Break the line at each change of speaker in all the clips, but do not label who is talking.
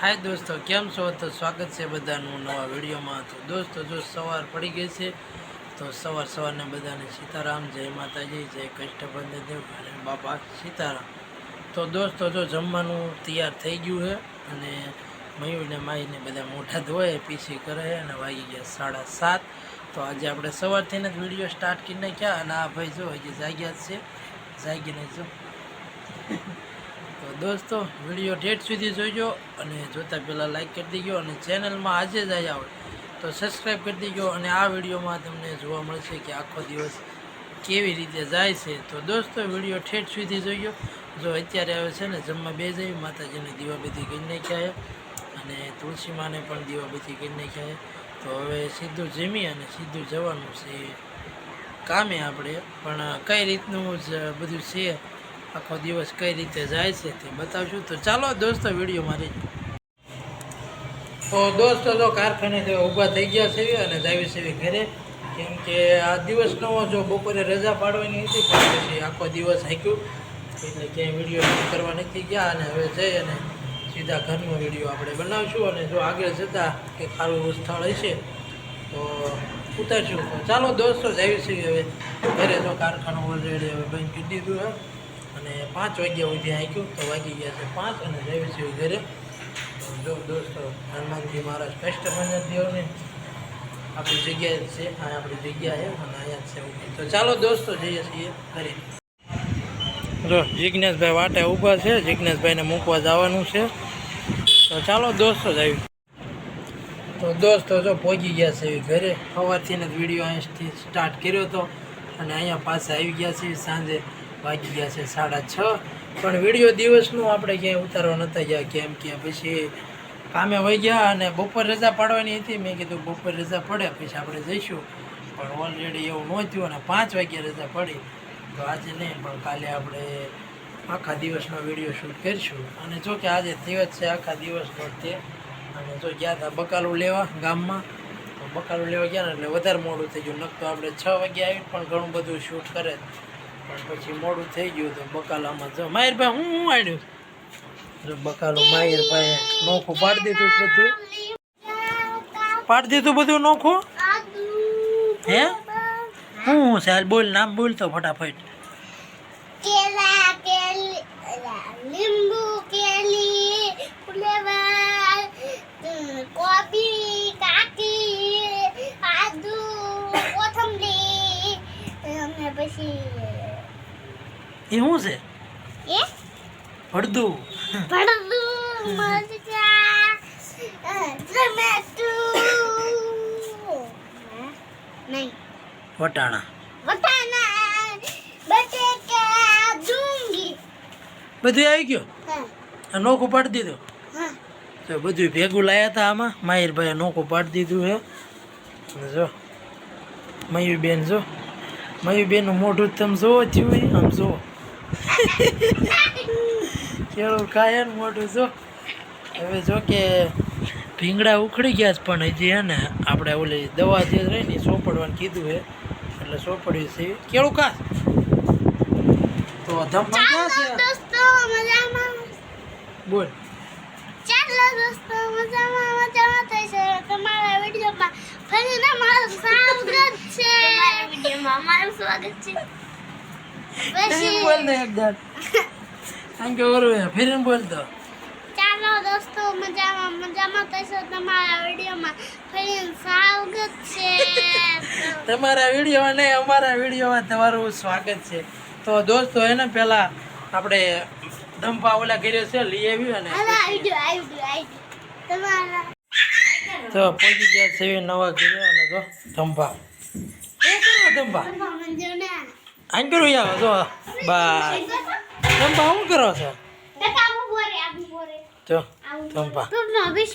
હાય દોસ્તો, કેમ છો? તો સ્વાગત છે બધાનું નવા વિડીયોમાં. તો દોસ્તો, જો સવાર પડી ગઈ છે, તો સવાર સવારને બધાને સીતારામ, જય માતાજી, જય કષ્ટબંધ દેવ અને બાપા સીતારામ. તો દોસ્તો, જો જમવાનું તૈયાર થઈ ગયું છે અને મયુરને માઈને બધા મોઢા ધોએ પીસી કરે અને વાગી ગયા સાડા સાત. તો આજે આપણે સવારથી જ વીડિયો સ્ટાર્ટ કરી નાખ્યા અને આ ભાઈ જો હજી જાગ્યા છે. જાગીને જો. દોસ્તો વીડિયો ઠેઠ સુધી જોઈજો અને જોતા પહેલાં લાઈક કરી દીજો અને ચેનલમાં આજે જ આવ્યા હોય તો સબસ્ક્રાઈબ કરી દીજો અને આ વિડીયોમાં તમને જોવા મળશે કે આખો દિવસ કેવી રીતે જાય છે. તો દોસ્તો વીડિયો ઠેઠ સુધી જોઈજો જો અત્યારે આવે છે ને જમવા બે જઈ માતાજીને દીવાબત્તી કરી નાખ્યા અને તુલસી માને પણ દીવાબત્તી કરી નાખ્યા તો હવે સીધું જમી અને સીધું જવાનું છે કામે આપણે. પણ કઈ રીતનું જ બધું છે આખો દિવસ કઈ રીતે જાય છે તે બતાવશું. તો ચાલો દોસ્તો, વીડિયો મારી. તો દોસ્તો તો કારખાને ઊભા થઈ ગયા છે અને જાવી છે ઘરે. કેમ કે આ દિવસનો જો બપોરે રજા પાડવાની હતી પછી આખો દિવસ હાક્યું. એટલે ક્યાંય વીડિયો કરવા નથી ગયા. અને હવે જઈ અને સીધા ઘરનો વીડિયો આપણે બનાવશું. અને જો આગળ જતાં કે સારું સ્થળ હશે, તો ઉતારશું. ચાલો દોસ્તો, જાવી છે હવે ઘરે. તો કારખાનું ઓલરેડી હવે બંધ કરી દીધું છે. અને પાંચ વાગ્યા સુધી આંક્યું તો વાગી ગયા છે પાંચ અને જાવી છે ઘરે. જો દોસ્તો, હનુમાનજી મહારાજ કષ્ટભંજન દેવને આપણી જગ્યાએ છે, આ આપણી જગ્યા છે અને અહીંયા છે. તો ચાલો દોસ્તો, જઈએ છીએ ઘરે. જો જિજ્ઞેશભાઈ વાટે ઊભા છે, જિજ્ઞેશભાઈને મૂકવા જવાનું છે. તો ચાલો દોસ્તો જ આવી તો દોસ્તો, જો પહોંચી ગયા છે ઘરે. સવારથી જ વીડિયો અહીંથી સ્ટાર્ટ કર્યો હતો અને અહીંયા પાસે આવી ગયા છે સાંજે વાગી ગયા છે સાડા છ. પણ વીડિયો દિવસનું આપણે ક્યાંય ઉતારવા નહોતા ગયા કેમ કે પછી કામે વહી ગયા અને બપોર રજા પાડવાની હતી. મેં કીધું બપોર રજા પડે, પછી આપણે જઈશું. પણ ઓલરેડી એવું ન થયું અને પાંચ વાગ્યે રજા પડી. તો આજે નહીં, પણ કાલે આપણે આખા દિવસનો વીડિયો શૂટ કરીશું. અને જો કે આજે દિવસ છે આખા દિવસનો તે. અને જો ગયા હતા બકાલું લેવા ગામમાં, તો બકાલું લેવા ગયા ને એટલે વધારે મોડું થઈ ગયું. નકતો આપણે છ વાગે આવી પણ ઘણું બધું શૂટ કરે. પણ પછી મોડું થઈ ગયું તો બકાલામાં જો માયરભાઈ હું હું આડ્યું બકાલો માયરભાઈ નોખું પાડી દીધું બધું. પાડી દીધું બધું નોખું? હે? હું હું બોલ, નામ બોલ તો ફટાફટ.
લીંબુ કેલી, ફુલેવાર, કોબી કાકી, આદુ કોથમરી પછી
એ શું છે?
એ?
હળદું
ભડદું મરચા ટમેટું નહીં.
વટાણા.
વટાણા બટેકા ડુંગી
બધું આવી ગયું?
હા.
નોખું પાડી દીધું?
હા.
તો બધું ભેગું લાયા હતા આમાં? માહિરભાઈએ નોખું પાડી દીધું હે જો મયુરબેન જો. મયુરબેનનું મોઢું તમે જોવો થયું આમ જુઓ કેળું ખાય ને મોઢું જો હવે જો કે ભીંગડા ઉખડી ગયા છે પણ હજી હે ને આપણે ઓલી દવા જે રહી ને સોપડવાનું કીધું હે એટલે સોપડ્યું છે. કેળું ખા તો ધમ્મા ક્યાં છે?
દોસ્તો મજામાં?
બોલ.
ચાલો દોસ્તો મજામાં મજામાં થઈ છે. તમારા વિડીયોમાં ફરીને મારું સ્વાગત છે. તમારા વિડીયોમાં મારું સ્વાગત છે.
ફરીને બોલ દે એકદમ આમ કે ઓરું ફરીને બોલ દો
ચાલો દોસ્તો મજામાં મજામાં થઈ તમારા વિડીયોમાં ફરીને સ્વાગત છે
તમારા વિડીયોમાં નહીં અમારા વિડીયોમાં તમારું સ્વાગત છે. તો દોસ્તો એને પહેલાં આપણે ધંપા ઓલા કર્યો છે લઈ
આવી અને
તો પહોંચી ગયા છે નવા કર્યો અને તો ધંપા ધંપા આમ કરું યાર જો. બા ધંપા શું કરો છો? જો
બેસ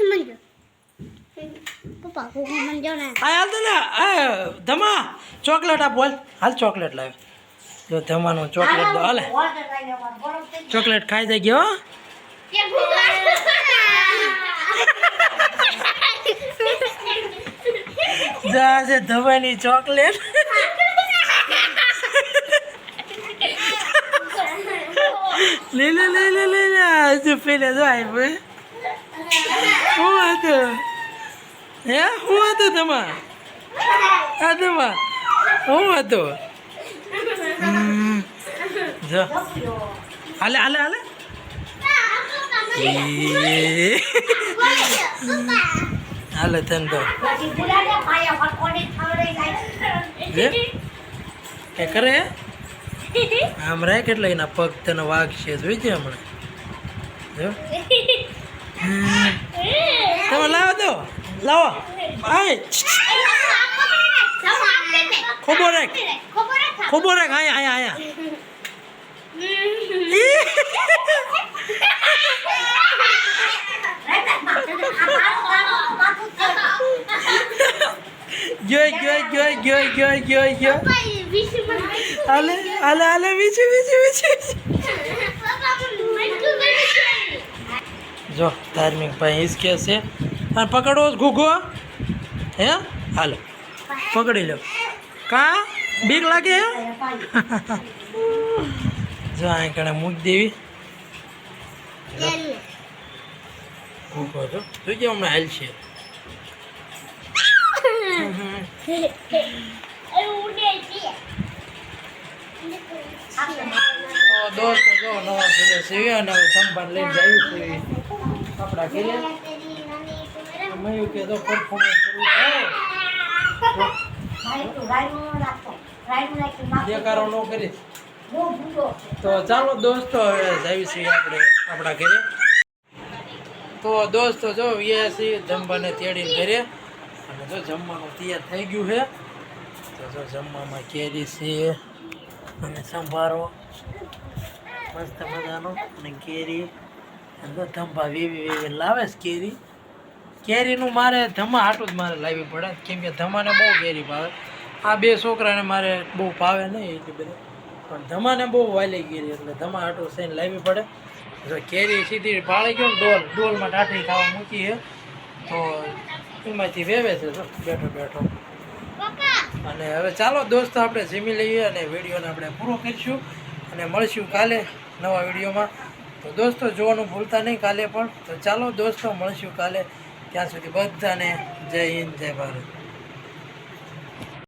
આ હાલ ને ધમા ચોકલેટ આપ બોલ. હાલ ચોકલેટ લાવ જો ધમાનું ચોકલેટ દો હાલે. ચોકલેટ ખાઈ જાય ગયો. જા છે ધમાની ચોકલેટ. લે લે લે લે લે લે હજુ પેલે જો આવ્યું શું હતું? હે? શું હતું તમા આ તમા શું હતું. જો. હાલે હાલે હાલે. હાલે તને તો જે કરે? આમ રાખ એટલે એના પગ તને વાગશે જોઈજે હમણાં? જો. તમે લાવો તો લાવો. આય. ખોબો રાખ. ખોબો રાખ. આયા આયા આયા. જોઈ જોઈ જોઈ જોઈ જોઈ જોઈ ગયો હાલે હાલે હાલે વીછી વીછી વીછી જો, ધાર્મિક ભાઈ કે છે. અને પકડો ઘૂઘો, હે. હાલો. પકડી લો. કા? બીક લાગે જો અહીં કણે મૂકી દેવી. ઘૂઘો, જો. જોજે હમણાં હાલ છે. તો દોસ્તો જો નવા સીવ્યા અને હવે સંભાળ લઈને છીએ આપણા ઘરે તો ન ચાલો દોસ્તો હવે જઈએ છીએ આપણે આપણા ઘરે. તો દોસ્તો જો વ્યા છીએ જમવાને તેડીને ઘરે. અને જો જમવાનું તૈયાર થઈ ગયું છે. તો જો જમવામાં કેરી છે. અને સંભારો. મસ્ત મજાનો. અને કેરી. જો ધંભા વેવી વેવી. લાવે છે કેરી? કેરીનું મારે ધમા હાટું જ મારે લાવવી પડે. કેમ કે ધમાને બહુ કેરી ભાવે. આ બે છોકરાને મારે બહુ ભાવે નહીં એટલી બધી. પણ ધમાને બહુ વાલી કેરી. એટલે ધમા હાટું સહીને લાવવી પડે. જો કેરી સીધી પાળી ગયો ને ડોલ. ડોલમાં ટાટરી ખાવા મૂકી છે. તો એમાંથી વેવે છે. બેઠો બેઠો. અને હવે ચાલો દોસ્તો, આપણે જીમી લઈએ અને વિડીયોને આપણે પૂરો કરીશું અને મળીશું કાલે નવા વિડીયોમાં. તો દોસ્તો, જોવાનું ભૂલતા નહીં કાલે પણ. તો ચાલો દોસ્તો, મળીશું કાલે. ત્યાં સુધી બધાને જય હિન્દ, જય ભારત.